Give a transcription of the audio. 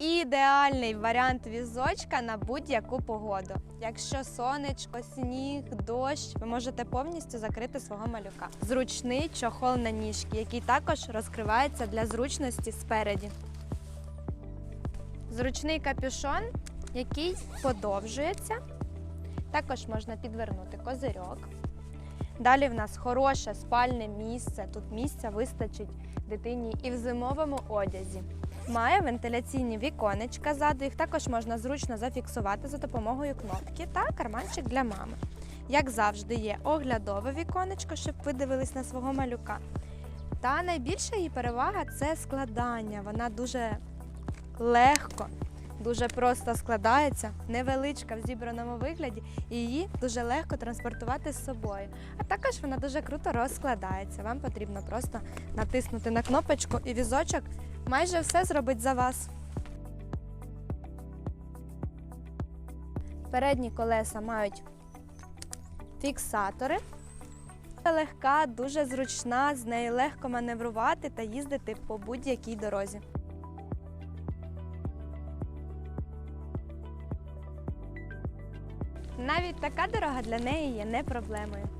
ідеальний варіант візочка на будь-яку погоду. Якщо сонечко, сніг, дощ, ви можете повністю закрити свого малюка. Зручний чохол на ніжки, який також розкривається для зручності спереді. Зручний капюшон, який подовжується. Також можна підвернути козирьок. Далі в нас хороше спальне місце. Тут місця вистачить дитині і в зимовому одязі. Має вентиляційні віконечка ззаду, їх також можна зручно зафіксувати за допомогою кнопки та карманчик для мами. Як завжди, є оглядове віконечко, щоб ви дивились на свого малюка. Та найбільша її перевага це складання. Вона дуже легко, дуже просто складається, невеличка в зібраному вигляді, і її дуже легко транспортувати з собою. А також вона дуже круто розкладається. Вам потрібно просто натиснути на кнопочку і візочок майже все зробить за вас. Передні колеса мають фіксатори. Легка, дуже зручна, з нею легко маневрувати та їздити по будь-якій дорозі. Навіть така дорога для неї є не проблемою.